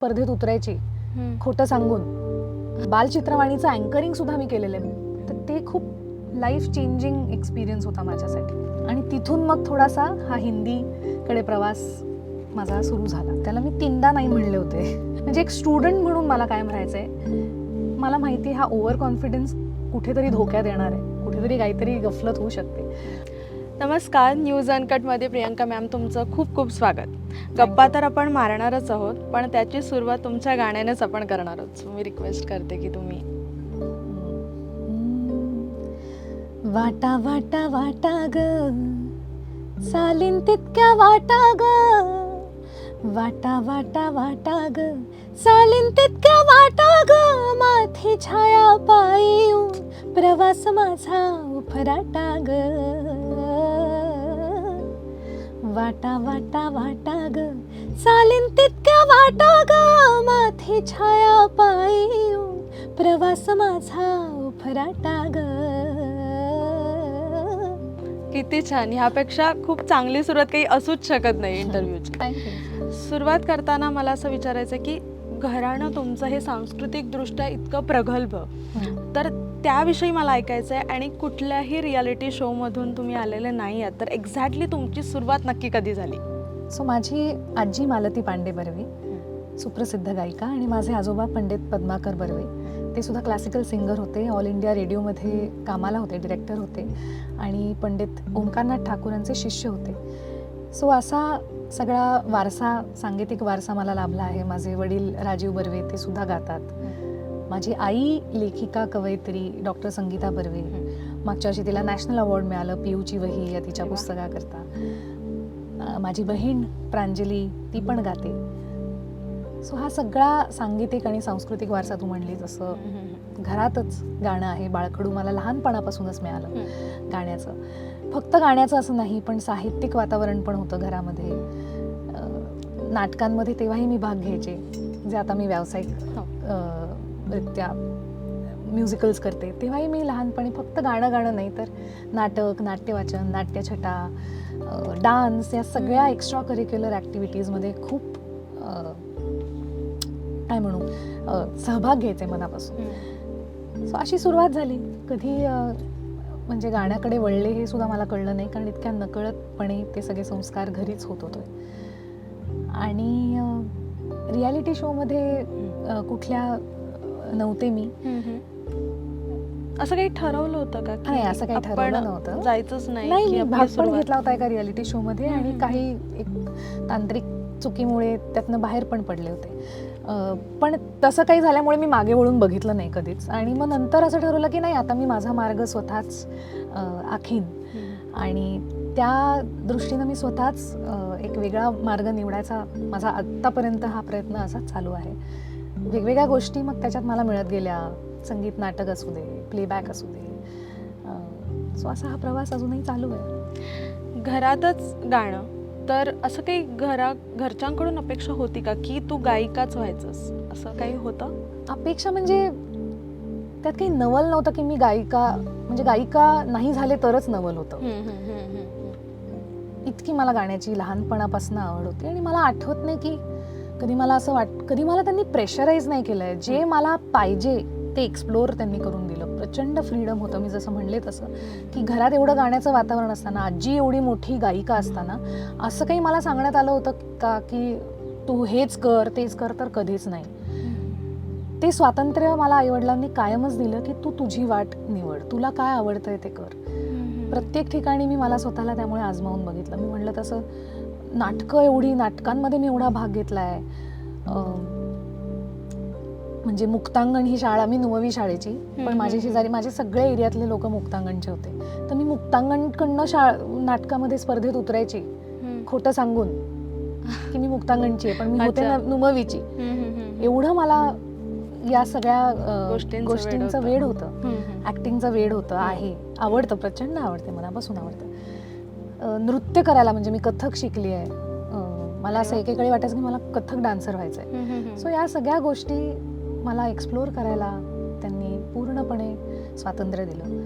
स्पर्धेत उतरायची. खोटं सांगून. बालचित्रवाणीचं अँकरिंग सुद्धा मी केलेलं आहे. तर ते खूप लाईफ चेंजिंग एक्सपिरियन्स होता माझ्यासाठी. आणि तिथून मग थोडासा हा हिंदीकडे प्रवास माझा सुरू झाला. त्याला मी तीनदा नाही म्हणले होते. म्हणजे एक स्टुडंट म्हणून मला कायम राहायचंय मला माहिती आहे, हा ओव्हर कॉन्फिडन्स कुठेतरी धोक्यात येणार आहे. कुठेतरी काहीतरी गफलत होऊ शकते. नमस्कार न्यूज अनकटमध्ये प्रियंका मॅम तुमचं खूप खूप स्वागत. गप्पा तर आपण मारणारच आहोत पण त्याची सुरुवात तुमच्या गाण्यानेच आपण करणार आहोत. मी रिक्वेस्ट करते की तुम्ही. वाटा वाटा वाटा ग. चालीन तितक्या वाटा ग. वाटा वाटा वाटा ग. चालीन तितक्या वाटा ग. माथी छाया पायी प्रवास माझा उफराटा ग. वाटा वाटा वाटा ग. चालीन तितक्या वाटा ग. माथी छाया पायी प्रवास माझा उफराटा ग. किती छान. ह्यापेक्षा खूप चांगली सुरुवात काही असूच शकत नाही इंटरव्ह्यूची सुरुवात करताना मला असं विचारायचं की घराणं तुमचं हे सांस्कृतिकदृष्ट्या इतकं प्रगल्भ. तर त्याविषयी मला ऐकायचं आहे आणि कुठल्याही रियालिटी शोमधून तुम्ही आलेले नाही आहात तर एक्झॅक्टली तुमची सुरुवात नक्की कधी झाली? सो माझी आजी मालती पांडे बर्वे सुप्रसिद्ध गायिका आणि माझे आजोबा पंडित पद्माकर बर्वे. ते सुद्धा क्लासिकल सिंगर होते ऑल इंडिया रेडिओमध्ये कामाला होते डिरेक्टर होते आणि पंडित ओंकारनाथ ठाकूरांचे शिष्य होते. सो असा सगळा वारसा सांगीतिक वारसा मला लाभला आहे. माझे वडील राजीव बर्वे ते सुद्धा गातात. माझी आई लेखिका कवयित्री डॉक्टर संगीता बर्वे. मागच्या वर्षी तिला नॅशनल अवॉर्ड मिळालं पियूची वही या तिच्या. पुस्तकाकरता. माझी बहीण प्रांजली ती पण गाते. सो हा सगळा सांगीतिक आणि सांस्कृतिक वारसा तू म्हणली जसं घरातच गाणं आहे. बाळकडू मला लहानपणापासूनच मिळालं गाण्याचं. फक्त गाण्याचं असं नाही पण साहित्यिक वातावरण पण होतं घरामध्ये. नाटकांमध्ये तेव्हाही मी भाग घ्यायचे जे आता मी व्यावसायिक हो. नृत्या म्युझिकल्स करते. तेव्हाही मी लहानपणी फक्त गाणं गाणं नाही तर नाटक नाट्यवाचन नाट्यछटा डान्स या सगळ्या एक्स्ट्रा करिक्युलर ॲक्टिव्हिटीजमध्ये खूप काय म्हणू सहभाग घ्यायचे मनापासून. सो अशी सुरुवात झाली. कधी म्हणजे गाण्याकडे वळले हे सुद्धा मला कळलं नाही कारण इतक्या नकळतपणे ते सगळे संस्कार घरीच होत होते. आणि रियालिटी शोमध्ये कुठल्या नव्हते मी. असं काही ठरवलं होतं का नाही, असं काही ठरवलं नव्हतं. जायचंच नाही भाग पण घेतला होता एका रियालिटी शो मध्ये आणि. काही एक तांत्रिक चुकीमुळे त्यातनं बाहेर पण पडले होते. पण तसं काही झाल्यामुळे मी मागे वळून बघितलं नाही कधीच. आणि मग नंतर असं ठरवलं की नाही आता मी माझा मार्ग स्वतःच आखीन. आणि त्या दृष्टीनं मी स्वतःच एक वेगळा मार्ग निवडायचा माझा आत्तापर्यंत हा प्रयत्न असा चालू आहे. वेगवेगळ्या गोष्टी मग त्याच्यात मला मिळत गेल्या. संगीत नाटक असू दे प्लेबॅक असू दे. सो असा हा प्रवास अजूनही चालू आहे. घरातच गाणं. तर असं काही घरा घरच्यांकडून अपेक्षा होती का की तू गायिकाच व्हायचंस? असं काही होतं? अपेक्षा म्हणजे त्यात काही नवल नव्हतं की मी गायिका म्हणजे गायिका नाही झाले तरच नवल होतं. इतकी मला गाण्याची लहानपणापासून आवड होती आणि मला आठवत नाही की कधी मला असं वाट कधी मला त्यांनी प्रेशराईज नाही केलंय. जे मला पाहिजे ते एक्सप्लोअर त्यांनी करून दिलं. प्रचंड फ्रीडम होतं मी जसं म्हणले तसं. की घरात एवढं गाण्याचं वातावरण असताना आजी एवढी मोठी गायिका असताना असं काही मला सांगण्यात आलं होतं का की तू हेच कर तेच कर तर कधीच नाही. ते स्वातंत्र्य मला आईवडिलांनी कायमच दिलं की तू तुझी वाट निवड. तुला काय आवडतंय ते कर. प्रत्येक ठिकाणी मी मला स्वतःला त्यामुळे आजमावून बघितलं. मी म्हणलं तसं नाटकं एवढी नाटकांमध्ये मी एवढा भाग घेतलाय. अं, म्हणजे मुक्तांगण ही शाळा मी नुववी शाळेची. पण माझे. शेजारी माझे सगळे एरियातले लोक मुक्तांगणचे होते. तर मी मुक्तांगणकडनं शा नाटकामध्ये स्पर्धेत उतरायची. खोटं सांगून की मी मुक्तांगणची आहे पण मी होते नुमवीची एवढं मला या सगळ्या गोष्टींचं वेड होतं. ॲक्टिंगचं वेड होतं आहे. आवडतं प्रचंड आवडते मनापासून आवडतं. नृत्य करायला म्हणजे मी कथक शिकली आहे. मला असं. एकेकाळी वाटायचं की मला कथक डान्सर व्हायचं आहे सो या सगळ्या गोष्टी मला एक्सप्लोअर करायला त्यांनी पूर्णपणे स्वातंत्र्य दिलं.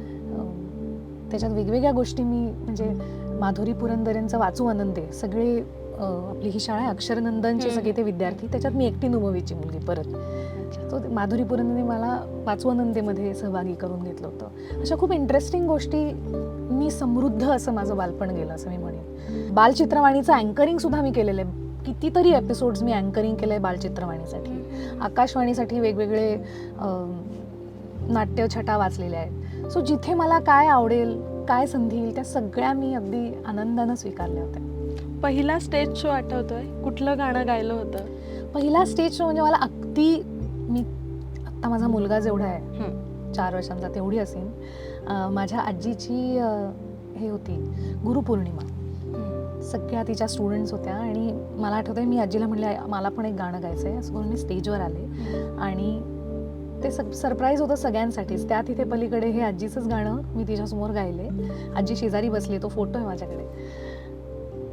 त्याच्यात वेगवेगळ्या गोष्टी मी म्हणजे माधुरी पुरंदरेंचं वाचू आनंदे सगळे आपली ही शाळा आहे अक्षरनंदनचे. सगळे ते विद्यार्थी. त्याच्यात मी एकटी नुमवीची मुलगी परत. तो माधुरी पुरंदने मला वाचवनंदेमध्ये सहभागी करून घेतलं होतं. अशा खूप इंटरेस्टिंग गोष्टी मी समृद्ध असं माझं बालपण गेलं असं मी म्हणेन. बालचित्रवाणीचं अँकरिंग सुद्धा मी केलेलं आहे. कितीतरी एपिसोड्स मी अँकरिंग केलं आहे बालचित्रवाणीसाठी. आकाशवाणीसाठी वेगवेगळे नाट्यछटा वाचलेल्या आहेत. सो जिथे मला काय आवडेल काय संधी येईल त्या सगळ्या मी अगदी आनंदानं स्वीकारल्या होत्या. पहिला स्टेज शो आठवतोय? कुठलं गाणं गायलं होतं? पहिला स्टेज शो म्हणजे मला अगदी मी आत्ता माझा मुलगा जेवढा आहे. चार वर्षांचा तेवढी असेल माझ्या आजीची हे होती गुरुपौर्णिमा. सगळ्या तिच्या स्टुडंट्स होत्या आणि मला आठवतंय मी आजीला म्हणले "आई, मला पण एक गाणं गायचं आहे असं करून मी स्टेजवर आले. आणि ते सग सरप्राईज होतं सगळ्यांसाठीच. त्या तिथे पलीकडे हे आजीचंच गाणं मी तिच्यासमोर गायले. आजी शेजारी बसली तो फोटो आहे माझ्याकडे.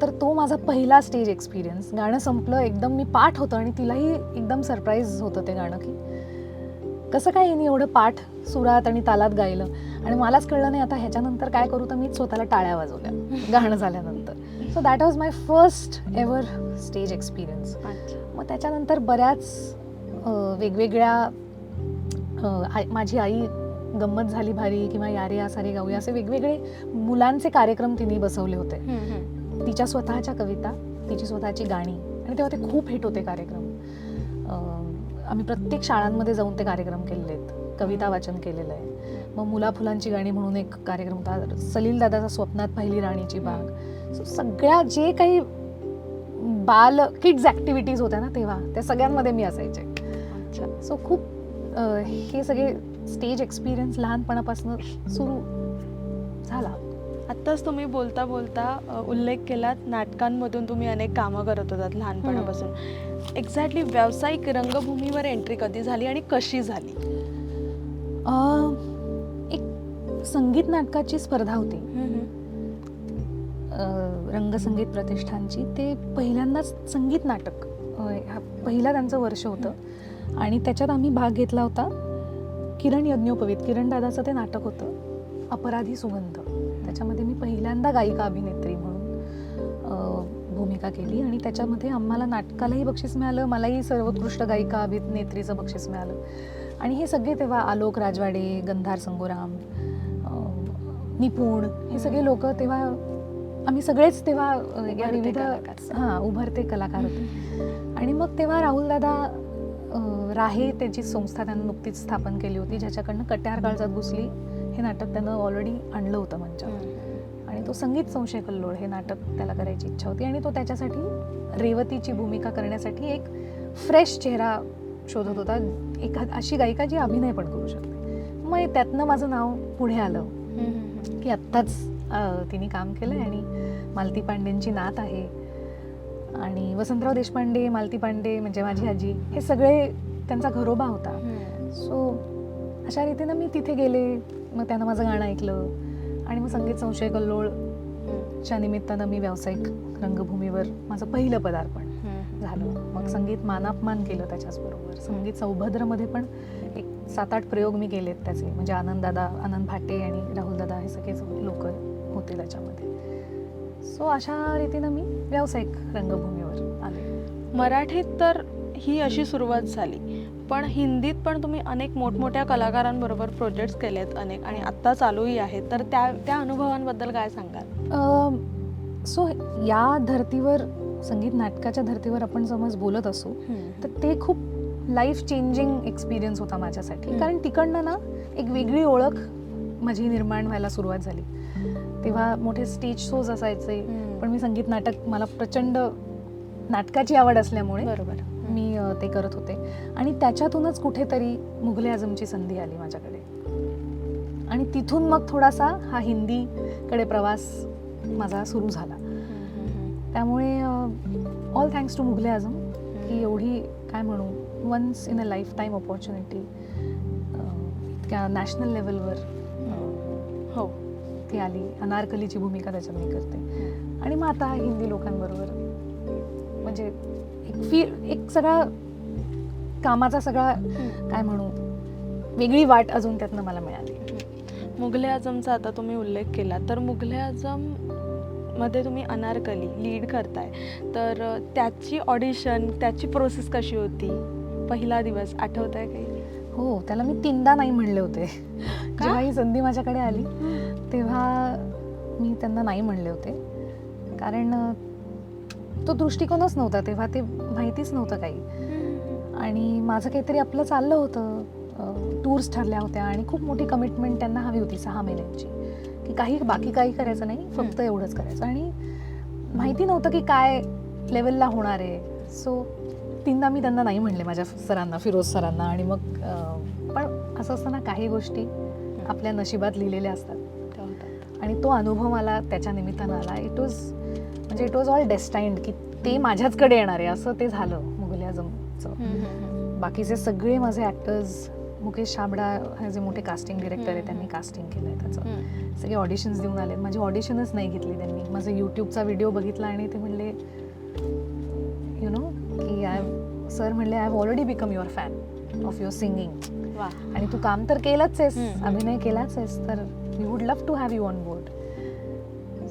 तर तो माझा पहिला स्टेज एक्सपिरियन्स गाणं संपलं एकदम मी पाठ होतं आणि तिलाही एकदम सरप्राईज होतं ते गाणं की कसं काय हिने एवढं पाठ सुरात आणि तालात गायलं? आणि मलाच कळलं नाही आता ह्याच्यानंतर काय करू तर मीच स्वतःला टाळ्या वाजवल्या गाणं झाल्यानंतर. So that was my first ever stage experience मग त्याच्यानंतर बऱ्याच वेगवेगळ्या माझी आई गंमत झाली भारी किंवा यारे या सारे गाऊया असे वेगवेगळे मुलांचे कार्यक्रम तिने बसवले होते. तिच्या स्वतःच्या कविता तिची स्वतःची गाणी. आणि तेव्हा ते खूप हिट होते कार्यक्रम. आम्ही प्रत्येक शाळांमध्ये जाऊन ते कार्यक्रम केलेले आहेत. कविता वाचन केलेलं आहे. मग मुला फुलांची गाणी म्हणून एक कार्यक्रम होता. सलील दादाचा स्वप्नात पहिली राणीची बाग. So, सगळ्या जे काही बाल किड्स ॲक्टिव्हिटीज होत्या ना तेव्हा त्या सगळ्यांमध्ये मी असायचे. सो खूप हे सगळे स्टेज एक्सपिरियन्स लहानपणापासून सुरू झाला. आत्ताच तुम्ही बोलता बोलता उल्लेख केलात नाटकांमधून तुम्ही अनेक कामं करत होतात लहानपणापासून. एक्झॅक्टली व्यावसायिक रंगभूमीवर एंट्री कधी झाली आणि कशी झाली? एक संगीत नाटकाची स्पर्धा होती. रंगसंगीत प्रतिष्ठानची. ते पहिल्यांदाच संगीत नाटक हा पहिला त्यांचं वर्ष होतं. आणि त्याच्यात आम्ही भाग घेतला होता किरण यज्ञोपवीत. किरण दादाचं ते नाटक होतं अपराधी सुगंध. त्याच्यामध्ये मी पहिल्यांदा गायिका अभिनेत्री म्हणून भूमिका केली आणि त्याच्यामध्ये आम्हाला नाटकालाही बक्षीस मिळालं मलाही सर्वोत्कृष्ट गायिका अभिनेत्रीचं बक्षीस मिळालं. आणि हे सगळे तेव्हा आलोक राजवाडे गंधार संगोराम निपुण हे सगळे लोक तेव्हा आम्ही सगळेच तेव्हा या विविध. हां उभरते कलाकार होते. आणि मग तेव्हा राहुल दादा राहे त्याची संस्था त्यानं नुकतीच स्थापन केली होती ज्याच्याकडनं कट्यार काळजात घुसली. हे नाटक त्यानं ऑलरेडी आणलं होतं मंचावर. आणि तो संगीत संशय कल्लोळ हे नाटक त्याला करायची इच्छा होती आणि तो त्याच्यासाठी रेवतीची भूमिका करण्यासाठी एक फ्रेश चेहरा शोधत होता. एखाद अशी गायिका जी अभिनय पण करू शकते. मग त्यातनं माझं नाव पुढे आलं. की आत्ताच तिने काम केलं आहे आणि मालती पांडेंची नात आहे. आणि वसंतराव देशपांडे मालती पांडे म्हणजे माझी आजी हे सगळे त्यांचा घरोबा होता. सो अशा रीतीनं मी तिथे गेले. मग त्यानं माझं गाणं ऐकलं. आणि मग संगीत संशय कल्लोळच्या निमित्तानं मी व्यावसायिक रंगभूमीवर माझं पहिलं पदार्पण झालं. मग संगीत मानापमान केलं त्याच्याचबरोबर. संगीत सौभद्रमध्ये पण एक सात आठ प्रयोग मी केलेत त्याचे. म्हणजे आनंद दादा आनंद भाटे आणि राहुल दादा हे सगळेच लोक होते त्याच्यामध्ये. सो अशा रीतीनं मी व्यावसायिक रंगभूमीवर आले. मराठीत तर ही अशी सुरुवात झाली. पण हिंदीत पण तुम्ही अनेक मोठमोठ्या कलाकारांबरोबर प्रोजेक्ट्स केलेत अनेक आणि आत्ता चालूही आहेत. तर त्या त्या अनुभवांबद्दल काय सांगाल? सो या धर्तीवर संगीत नाटकाच्या धर्तीवर आपण समज बोलत असू तर ते खूप लाईफ चेंजिंग एक्सपिरियन्स होता माझ्यासाठी. कारण तिकडनं ना एक वेगळी ओळख माझी निर्माण व्हायला सुरुवात झाली. तेव्हा मोठे स्टेज शोज असायचे. पण मी संगीत नाटक मला प्रचंड नाटकाची आवड असल्यामुळे बरोबर. मी ते करत होते. आणि त्याच्यातूनच कुठेतरी मुघले आझमची संधी आली माझ्याकडे. आणि तिथून मग थोडासा हा हिंदीकडे प्रवास माझा सुरू झाला. त्यामुळे all thanks to Mughal e Azam की एवढी काय म्हणू once in a lifetime opportunity इतक्या नॅशनल लेवलवर हो. ती आली. अनारकलीची भूमिका त्याच्यात मी करते. आणि मग आता हिंदी लोकांबरोबर म्हणजे फील एक सगळा कामाचा सगळा काय म्हणू वेगळी वाट अजून त्यातनं मला मिळाली. मुघले आझमचा आता तुम्ही उल्लेख केला तर मुघले आझममध्ये तुम्ही अनारकली लीड करताय. तर त्याची ऑडिशन त्याची प्रोसेस कशी होती? पहिला दिवस आठवत आहे काही? हो त्याला मी तीनदा नाही म्हणले होते. जेव्हा ही संधी माझ्याकडे आली तेव्हा मी त्यांना नाही म्हणले होते. कारण तो दृष्टिकोनच नव्हता तेव्हा ते माहितीच नव्हतं काही. आणि माझं काहीतरी आपलं चाललं होतं. टूर्स ठरल्या होत्या आणि खूप मोठी कमिटमेंट त्यांना हवी होती सहा महिन्यांची. की काही बाकी काही करायचं नाही फक्त एवढंच करायचं. आणि माहिती नव्हतं की काय लेवलला होणार आहे. सो तीनदा मी त्यांना नाही म्हणले माझ्या सरांना फिरोज सरांना. आणि मग पण असं असतं ना काही गोष्टी आपल्या नशिबात लिहिलेल्या असतात. आणि तो अनुभव मला त्याच्या निमित्तानं आला. इट वॉज म्हणजे इट वॉज ऑल डेस्टाईंड की ते माझ्याचकडे येणार आहे. असं ते झालं मुघल आझमचं. बाकीचे सगळे माझे ॲक्टर्स मुकेश छाबडा हे जे मोठे कास्टिंग डिरेक्टर आहे. त्यांनी कास्टिंग केलं आहे त्याचं. सगळे ऑडिशन्स देऊन आले माझी ऑडिशनच नाही घेतली त्यांनी. माझा यूट्यूबचा व्हिडिओ बघितला आणि ते म्हणले यु नो की आय सर म्हणले I have already become your fan of your singing आणि तू काम तर केलंच आहेस. अभिनय केलाच आहेस. तर we would love to have you on board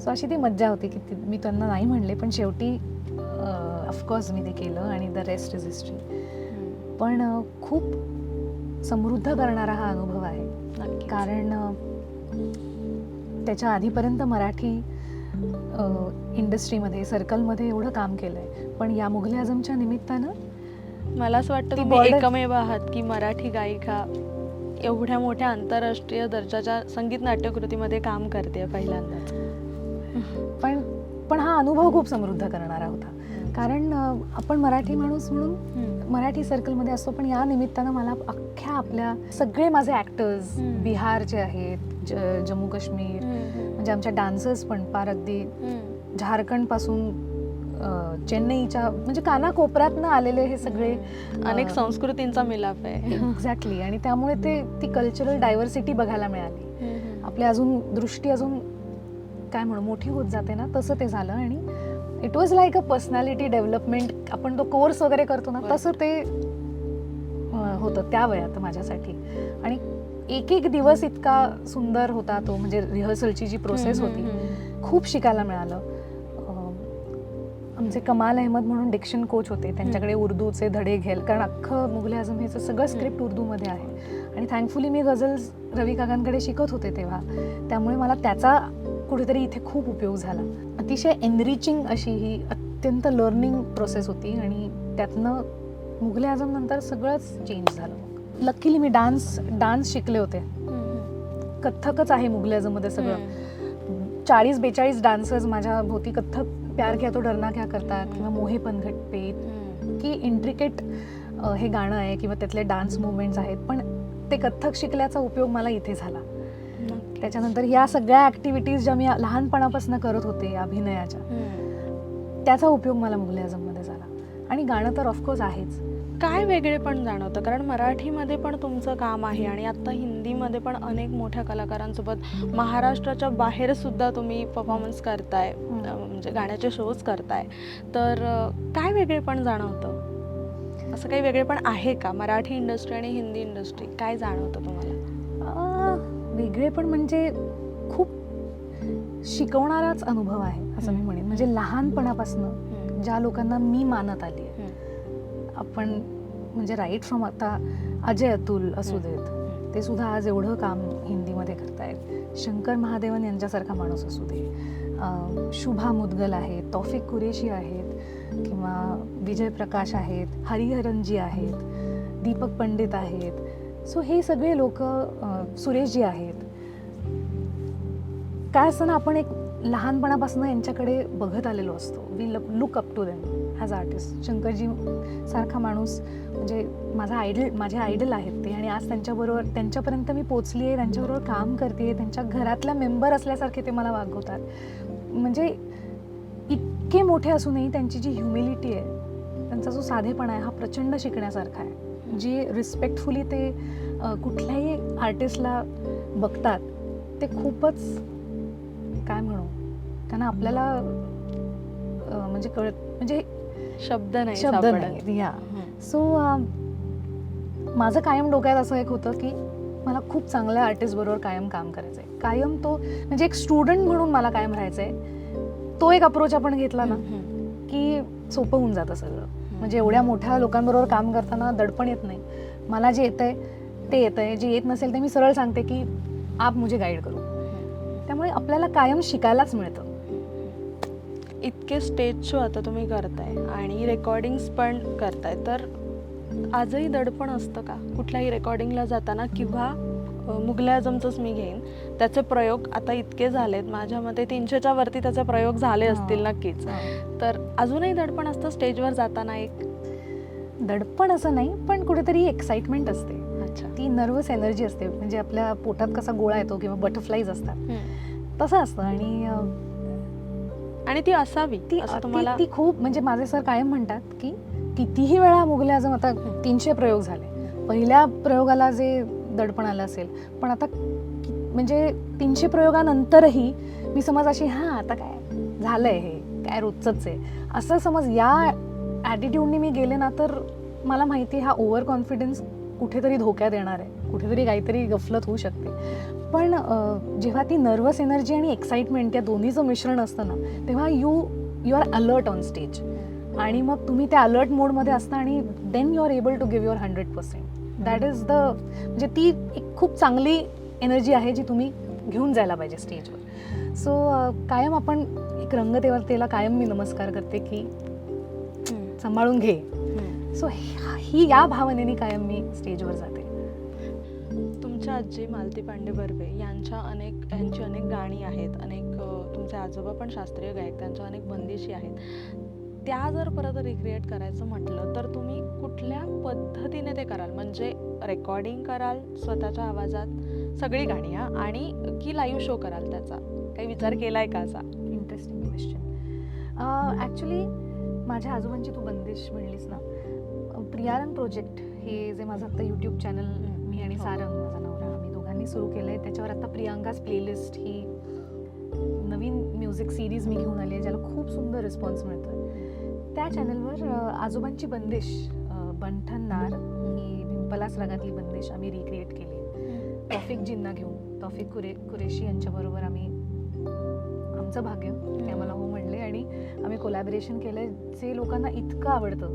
so अशी ती मज्जा होती की ती- मी त्यांना नाही म्हणले पण शेवटी ऑफकोर्स मी ते केलं आणि द रेस्ट इज हिस्ट्री. पण खूप समृद्ध करणारा हा अनुभव आहे. कारण त्याच्या आधीपर्यंत मराठी इंडस्ट्रीमध्ये सर्कलमध्ये एवढं काम केलंय पण या मुघल आझमच्या निमित्तानं मला असं वाटतं एकमेव आहात की मराठी गायिका एवढ्या मोठ्या आंतरराष्ट्रीय दर्जाच्या संगीत नाट्यकृतीमध्ये काम करते पहिल्यांदाच पण पण हा अनुभव खूप समृद्ध करणारा होता कारण आपण मराठी माणूस म्हणून. मराठी सर्कलमध्ये असतो पण या निमित्तानं मला अख्ख्या आपल्या सगळे माझे ॲक्टर्स. बिहारचे आहेत जम्मू काश्मीर. म्हणजे आमच्या डान्सर्स पण फार अगदी. झारखंडपासून चेन्नईच्या म्हणजे कानाकोपऱ्यातनं आलेले हे सगळे अनेक संस्कृतींचा मिलाप आहे एक्झॅक्टली आणि त्यामुळे ते ती कल्चरल डायव्हर्सिटी बघायला मिळाली हम्म. आपली अजून दृष्टी अजून काय म्हणू मोठी होत जाते ना तसं ते झालं. आणि it was like a personality development आपण तो कोर्स वगैरे करतो ना. तसं ते होतं त्या वयात माझ्यासाठी. आणि एक एक दिवस इतका सुंदर होता तो म्हणजे रिहर्सलची जी प्रोसेस होती खूप शिकायला मिळालं. आमचे कमाल अहमद म्हणून डिक्शन कोच होते त्यांच्याकडे उर्दूचे धडे घेल कारण अख्खं मुघल आझम ह्याचं सगळं स्क्रिप्ट उर्दूमध्ये आहे. आणि थँकफुली मी गझल्स रवी काकांकडे शिकत होते तेव्हा. त्यामुळे मला त्याचा कुठेतरी इथे खूप उपयोग झाला. अतिशय एनरिचिंग अशी ही अत्यंत लर्निंग प्रोसेस होती आणि त्यातनं मुघले आझमनंतर सगळंच चेंज झालं. लकीली मी डान्स डान्स शिकले होते. कथ्थकच आहे मुघले आझममध्ये सगळं. चाळीस बेचाळीस डान्सर्स माझ्या भोवती कथ्थक प्यार घ्या तो डरना क्या करतात किंवा मोहे पनघट पे की इंट्रिकेट हे गाणं आहे किंवा त्यातले डान्स मुवमेंट्स आहेत. पण ते कथ्थक शिकल्याचा उपयोग मला इथे झाला. त्याच्यानंतर या सगळ्या ॲक्टिव्हिटीज ज्या मी लहानपणापासून करत होते अभिनयाच्या. त्याचा उपयोग मला मुघल आझममध्ये झाला. आणि गाणं तर ऑफकोर्स आहेच. काय वेगळे पण जाणवतं कारण मराठीमध्ये पण तुमचं काम आहे आणि आता हिंदीमध्ये पण अनेक मोठ्या कलाकारांसोबत महाराष्ट्राच्या बाहेर सुद्धा तुम्ही परफॉर्मन्स करताय म्हणजे गाण्याचे शोज करताय. तर काय वेगळे पण जाणवतं? असं काही वेगळे पण आहे का? मराठी इंडस्ट्री आणि हिंदी इंडस्ट्री काय जाणवतं तुम्हाला? वेगळे पण म्हणजे खूप शिकवणाराच अनुभव आहे असं मी म्हणेन. म्हणजे लहानपणापासून ज्या लोकांना मी मानत आली आहे आपण म्हणजे राईट फ्रॉम आता अजय अतुल असू देत ते सुद्धा आज एवढं काम हिंदीमध्ये करतायत. शंकर महादेवन यांच्यासारखा माणूस असू दे शुभा मुदगल आहेत तौफिक कुरेशी आहेत किंवा विजय प्रकाश आहेत हरिहरनजी आहेत दीपक पंडित आहेत सो हे सगळे लोक सुरेशजी आहेत. काय असं ना आपण एक लहानपणापासून यांच्याकडे बघत आलेलो असतो. We look up to them as artist Shankarji सारखा माणूस म्हणजे माझा आयडल माझे आयडल आहेत ते. आणि आज त्यांच्याबरोबर त्यांच्यापर्यंत मी पोचली आहे त्यांच्याबरोबर काम करते आहे त्यांच्या घरातल्या मेंबर असल्यासारखे ते मला वागवतात. म्हणजे इतके मोठे असूनही त्यांची जी ह्युमिलिटी आहे त्यांचा जो साधेपणा आहे हा प्रचंड शिकण्यासारखा आहे. जे रिस्पेक्टफुली ते कुठल्याही आर्टिस्टला बघतात ते खूपच काय म्हणू त्यांना आपल्याला म्हणजे कळत म्हणजे शब्द नाही शब्द. नाही या. सो माझं कायम डोक्यात असं एक होतं की मला खूप चांगल्या आर्टिस्ट बरोबर कायम काम करायचं आहे कायम तो म्हणजे एक स्टुडंट म्हणून मला कायम राहायचं आहे तो एक अप्रोच आपण घेतला ना. की सोपं होऊन जातं सगळं म्हणजे एवढ्या मोठ्या लोकांबरोबर काम करताना दडपण येत नाही. मला जे येतंय ते येतंय. जे येत नसेल ते मी सरळ सांगते की आप मुझे गाईड करू. त्यामुळे आपल्याला कायम शिकायलाच मिळतं. इतके स्टेज शो आता तुम्ही करताय आणि रेकॉर्डिंग्स पण करताय. तर आजही दडपण असतं का? कुठल्याही रेकॉर्डिंगला जाताना किंवा मुघल आझमचंच मी घेईन. त्याचे प्रयोग आता इतके झालेत. माझ्या मते तीनशेच्या वरती त्याचे प्रयोग झाले असतील. नक्कीच. तर अजूनही दडपण असतं स्टेजवर जाताना एक? दडपण असं नाही पण कुठेतरी एक्साइटमेंट असते. अच्छा. ती नर्वस एनर्जी असते. म्हणजे आपल्या पोटात कसा गोळा येतो किंवा बटरफ्लाईज असतात. तसं असतं आणि आणि ती असावी ती तुम्हाला ती खूप म्हणजे माझे सर कायम म्हणतात की कितीही वेळा मुघले आता तीनशे प्रयोग झाले. पहिल्या प्रयोगाला जे दडपण आलं असेल. पण आता म्हणजे तीनशे प्रयोगानंतरही मी समज अशी हां आता काय झालं आहे हे? काय रोजच आहे? असं समज या ॲटिट्यूडने मी गेले ना तर मला माहिती आहे हा ओव्हर कॉन्फिडन्स कुठेतरी धोक्यात येणार आहे. कुठेतरी काहीतरी गफलत होऊ शकते. पण जेव्हा ती नर्वस एनर्जी आणि एक्साइटमेंट या दोन्हीचं मिश्रण असतं ना तेव्हा you you are alert on stage आणि मग तुम्ही त्या अलर्ट मोडमध्ये असता आणि then you are able to give your hundred percent that is the म्हणजे ती एक खूप चांगली एनर्जी आहे जी तुम्ही घेऊन जायला पाहिजे स्टेजवर सो कायम आपण एक रंगदेवतेला कायम मी नमस्कार करते की सांभाळून घे. सो ही या भावनेने कायम मी स्टेजवर जाते. तुमच्या आजी मालती पांडे बर्वे यांच्या अनेक यांची अनेक गाणी आहेत. अनेक तुमचे आजोबा पण शास्त्रीय गायक त्यांच्या अनेक बंदिशी आहेत. त्या जर परत रिक्रिएट करायचं म्हटलं तर तुम्ही कुठल्या पद्धतीने ते कराल? म्हणजे रेकॉर्डिंग कराल स्वतःच्या आवाजात सगळी गाणी हा? आणि की लाईव्ह शो कराल त्याचा? काही विचार केलाय का असा? इंटरेस्टिंग क्वेश्चन ॲक्च्युली माझ्या आजोबांची तू बंदिश म्हणलीस ना प्रियारंग प्रोजेक्ट हे जे माझं आता यूट्यूब चॅनल मी आणि हो. सारंग माझा नवरा आम्ही दोघांनी सुरू केलं आहे त्याच्यावर आता प्रियांकाच प्लेलिस्ट ही नवीन म्युझिक सिरीज मी घेऊन आली आहे ज्याला खूप सुंदर रिस्पॉन्स मिळतो त्या चॅनलवर आजोबांची बंदिश बंठन नार ही भिंपलास रागातली बंदिश आम्ही रिक्रिएट केली. आहे तौफिकजींना घेऊन तौफिक कुरे कुरेशी यांच्याबरोबर आम्ही आमचं भाग्य ते आम्हाला हो म्हणले आणि आम्ही कोलॅबरेशन केलंय. जे लोकांना इतकं आवडतं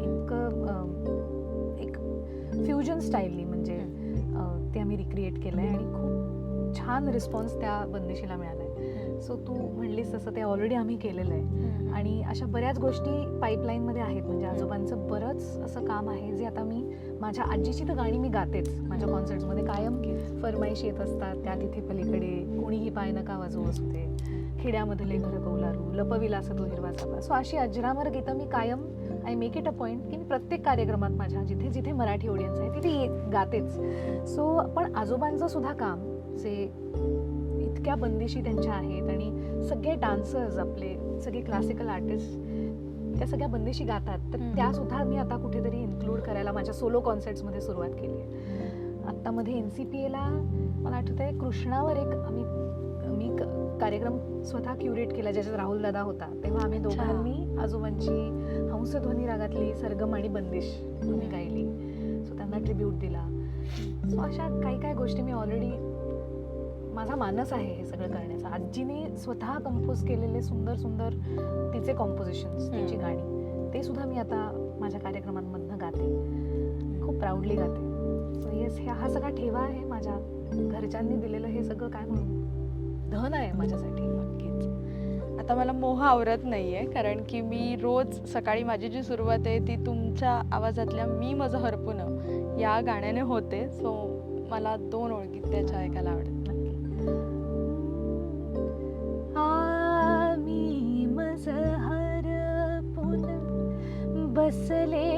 इतकं एक फ्युजन स्टाईलनी म्हणजे ते आम्ही रिक्रिएट केलंय आणि खूप छान रिस्पॉन्स त्या बंदिशीला मिळालाय. सो तू म्हणलीस तसं ते ऑलरेडी आम्ही केलेलं आहे. आणि अशा बऱ्याच गोष्टी पाईपलाईनमध्ये आहेत. म्हणजे आजोबांचं बरंच असं काम आहे जे आता मी माझ्या आजीची तर गाणी मी गातेच. माझ्या कॉन्सर्ट्समध्ये कायम फरमाईश येत असतात. त्या तिथे पलीकडे कोणीही पाय नका वाजवू असते खेड्यामधले घर कौलारू लपविलास तो हिरवा चाफा सो अशी अजरामर गीतं मी कायम I make it a point की मी प्रत्येक कार्यक्रमात माझ्या जिथे जिथे मराठी ऑडियन्स आहे तिथे गातेच. सो पण आजोबांचं सुद्धा काम जे इतक्या बंदिशी त्यांच्या आहेत आणि सगळे डान्सर्स आपले सगळे क्लासिकल आर्टिस्ट त्या सगळ्या बंदिशी गातात तर हम्म. त्या सुद्धा मी आता कुठेतरी इन्क्लूड करायला माझ्या सोलो कॉन्सर्ट्समध्ये सुरुवात केली आहे. आत्तामध्ये एन सी पी एला मला आठवतं आहे कृष्णावर एक आम्ही मी कार्यक्रम स्वतः क्युरेट केला ज्याच्यात राहुल दादा होता. तेव्हा आम्ही. दोघांनी आजोबांची हंसध्वनी रागातली सरगम आणि बंदिश आम्ही गायली सो त्यांना ट्रिब्यूट दिला. सो अशा काही काही गोष्टी मी ऑलरेडी माझा मानस आहे हे सगळं करण्याचा. आजीने स्वतः कंपोज केलेले सुंदर सुंदर तिचे कॉम्पोजिशन्स तिची. गाणी ते सुद्धा मी आता माझ्या कार्यक्रमांमधनं गाते. खूप प्राऊडली गाते. सो येस ह्या हा सगळा ठेवा आहे माझ्या घरच्यांनी दिलेलं हे सगळं काय म्हणू? धन आहे माझ्यासाठी नक्कीच. आता मला मोह आवरत नाहीये कारण की मी रोज सकाळी माझी जी सुरुवात आहे ती तुमच्या आवाजातल्या मी माझं हरपून या गाण्याने होते. सो मला दोन ओळखी त्याच्या ऐकायला आवडेल बसले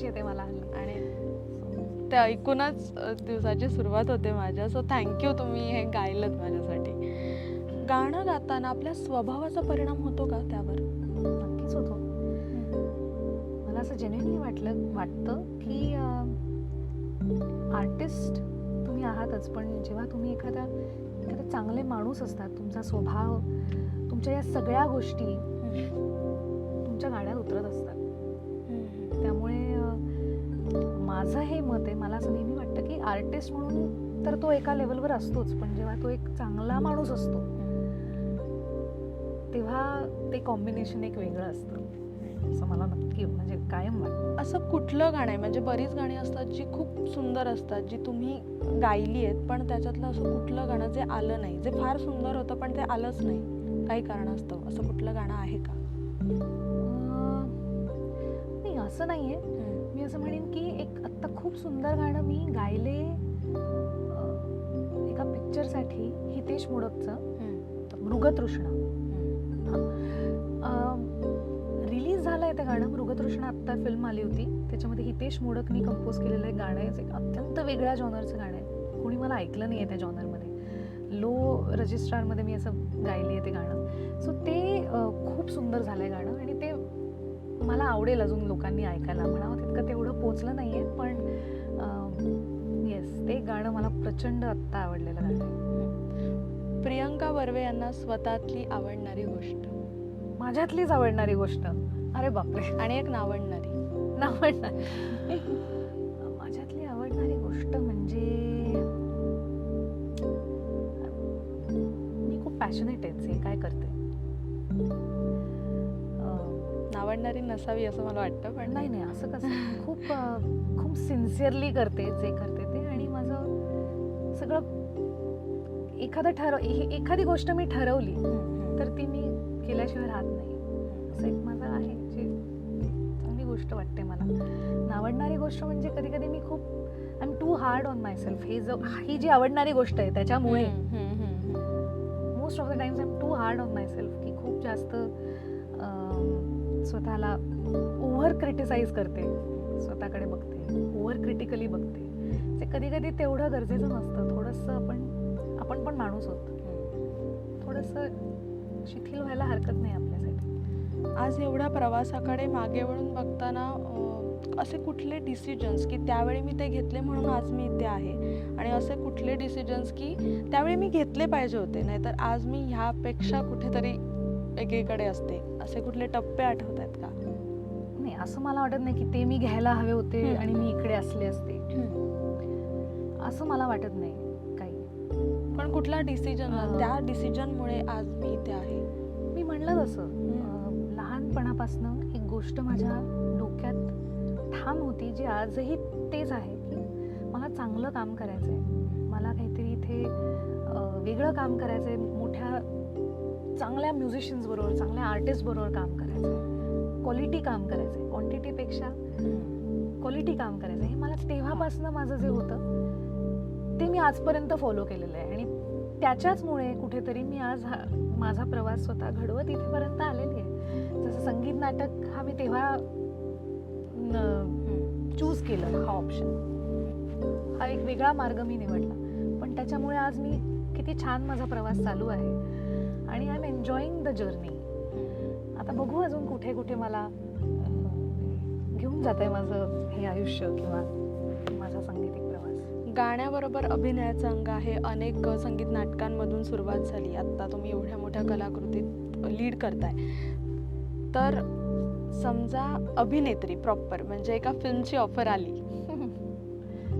फरमाईश येते मला. हल्ली आणि ते ऐकूनच दिवसाची सुरुवात होते माझ्या. सो थँक्यू तुम्ही हे गायलत माझ्यासाठी. गाणं गाताना आपल्या स्वभावाचा परिणाम होतो का त्यावर? नक्कीच होतो. मला असं जेन्युनली वाटलं वाटतं की आर्टिस्ट तुम्ही आहातच. पण जेव्हा तुम्ही एखादा एखादा चांगले माणूस असतात तुमचा स्वभाव तुमच्या या सगळ्या गोष्टी तुमच्या गाण्यात उतरत असतात. त्यामुळे माझं हे मत आहे मला असं नेहमी वाटतं की आर्टिस्ट म्हणून तर तो एका लेवलवर असतोच पण जेव्हा तो एक चांगला माणूस असतो तेव्हा ते कॉम्बिनेशन एक वेगळं असतं. असं मला नक्की म्हणजे कायम वाटतं. असं कुठलं गाणं आहे? म्हणजे बरीच गाणी असतात जी खूप सुंदर असतात जी तुम्ही गायली आहेत पण त्याच्यातलं असं कुठलं गाणं जे आलं नाही? जे फार सुंदर होतं पण ते आलंच नाही. काही कारणास्तव असं कुठलं गाणं आहे का? नाही असं नाहीये. मी असं म्हणेन की एक आत्ता खूप सुंदर गाणं मी गायले एका पिक्चरसाठी हितेश मोडकचं. मृगतृष्णा. रिलीज झालं आहे ते गाणं. मृगतृष्णा आत्ता फिल्म आली होती. त्याच्यामध्ये हितेश मोडकनी कंपोज केलेलं एक गाणं आहे. जे अत्यंत वेगळ्या जॉनरचं गाणं आहे. कोणी मला ऐकलं नाही आहे त्या जॉनरमध्ये लो रजिस्ट्रारमध्ये मी असं गायली आहे ते गाणं. सो ते खूप सुंदर झालं आहे गाणं. आणि ते मला आवडेल अजून लोकांनी ऐकायला म्हणावं तितकं तेवढं पोचलं नाही आहे पण येस ते गाणं मला प्रचंड आत्ता आवडलेलं गाणं आहे. प्रियंका बर्वे यांना स्वतःतली आवडणारी गोष्ट. माझ्यातलीच आवडणारी गोष्ट? अरे बापरे. आणि एक नावडणारी. आवडणार माझ्यातली आवडणारी गोष्ट म्हणजे मी खूप पॅशनेट आहे काय करते. अं, नावडणारी नसावी असं मला वाटतं पण नाही नाही असं कसं? खूप खूप सिन्सिअरली करते जे करते ते आणि माझं सगळं एखादं ठरव एखादी गोष्ट मी ठरवली तर ती मी केल्याशिवाय राहत नाही. असं एक माझं आहे जे चांगली गोष्ट वाटते मला. नावडणारी गोष्ट म्हणजे कधी कधी मी खूप I am too hard on myself हे जो ही जी आवडणारी गोष्ट आहे त्याच्यामुळे most of the times I am too hard on myself की खूप जास्त स्वतःला ओव्हर क्रिटिसाइज करते. स्वतःकडे बघते. ओव्हर क्रिटिकली बघते. ते कधी कधी तेवढं गरजेचं नसतं. थोडंसं आपण आपण पण माणूस होत. थोडंसं शिथिल व्हायला हरकत नाही आपल्यासाठी. आज एवढ्या प्रवासाकडे मागे वळून बघताना असे कुठले डिसिजन्स की त्यावेळी मी ते घेतले म्हणून आज मी इथे आहे? आणि असे कुठले डिसिजन्स की त्यावेळी मी घेतले पाहिजे होते? नाहीतर आज मी ह्यापेक्षा कुठेतरी एकीकडे असते. असे कुठले टप्पे आठवत आहेत का? नाही असं मला वाटत नाही की ते मी घ्यायला हवे होते हम्म. आणि मी इकडे असले असते. असं मला वाटत नाही काही. पण कुठला डिसिजन. त्या डिसिजनमुळे आज मी इथे आहे? मी म्हणलं तसं. अं, लहानपणापासनं एक गोष्ट माझ्या डोक्यात ठाम होती जी आजही तेच आहे की मला चांगलं काम करायचं आहे मला काहीतरी इथे अं, वेगळं काम करायचं आहे मोठ्या चांगल्या म्युझिशियन्स बरोबर चांगल्या आर्टिस्ट बरोबर काम करायचं आहे क्वालिटी काम करायचं आहे क्वांटिटीपेक्षा क्वालिटी काम करायचं हे मला तेव्हापासनं माझं जे होतं ते मी आजपर्यंत फॉलो केलेलं आहे. आणि त्याच्याचमुळे कुठेतरी मी आज हा माझा प्रवास स्वतः घडवत इथेपर्यंत आलेली आहे. जसं संगीत नाटक हा मी तेव्हा चूज केलं हा ऑप्शन हा एक वेगळा मार्ग मी निवडला. पण त्याच्यामुळे आज मी किती छान माझा प्रवास चालू आहे. आणि आय एन्जॉईंग द जर्नी आता बघू अजून कुठे कुठे मला घेऊन जात आहे माझं हे आयुष्य किंवा माझा संगीतिक प्रवास. गाण्याबरोबर अभिनयाचं अंग आहे. अनेक संगीत नाटकांमधून सुरुवात झाली. आत्ता तुम्ही एवढ्या मोठ्या कलाकृतीत लीड करताय. तर समजा अभिनेत्री प्रॉपर म्हणजे एका फिल्मची ऑफर आली.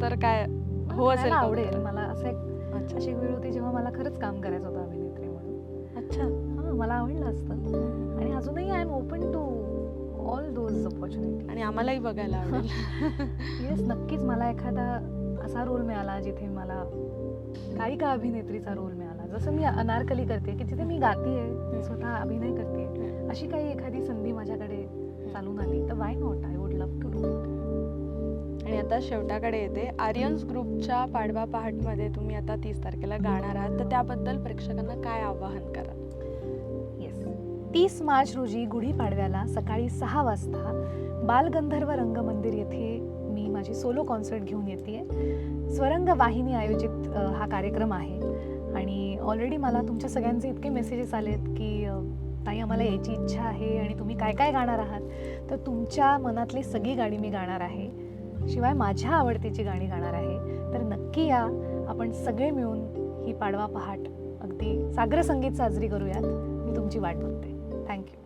तर काय हो असेल आवडेल? मला असं अशी वेळ होती जेव्हा मला खरंच काम करायचं होतं अभिनेत्री म्हणून. अच्छा. मला आवडलं असतं. आणि अजूनही I am open to all those opportunity आणि आम्हालाही बघायला आवडेल. येस नक्कीच मला एखादा असा रोल मिळाला जिथे मला गायिका अभिनेत्रीचा रोल मिळाला. जसं मी अनारकली करते की जिथे मी गाते स्वतः अभिनय करते अशी काही एखादी संधी माझ्याकडे चालून आली तर why not I would love to do it आणि आता शेवटाकडे येते. आर्यन्स ग्रुपच्या पाडवा पहाटमध्ये तुम्ही आता तीस तारखेला गाणार आहात. तर त्याबद्दल प्रेक्षकांना काय आवाहन करा? तीस मार्च रोजी गुढीपाडव्याला सकाळी सहा वाजता बालगंधर्व रंगमंदिर येथे मी माझी सोलो कॉन्सर्ट घेऊन येते. स्वरंग वाहिनी आयोजित हा कार्यक्रम आहे. आणि ऑलरेडी मला तुमच्या सगळ्यांचे इतके मेसेजेस आलेत की ताई आम्हाला यायची इच्छा आहे आणि तुम्ही काय काय गाणार आहात? तर तुमच्या मनातली सगळी गाणी मी गाणार आहे. शिवाय माझ्या आवडतीची गाणी गाणार आहे. तर नक्की या. आपण सगळे मिळून ही पाडवा पहाट अगदी सागर संगीत साजरी करूयात. मी तुमची वाट बघते. थँक्यू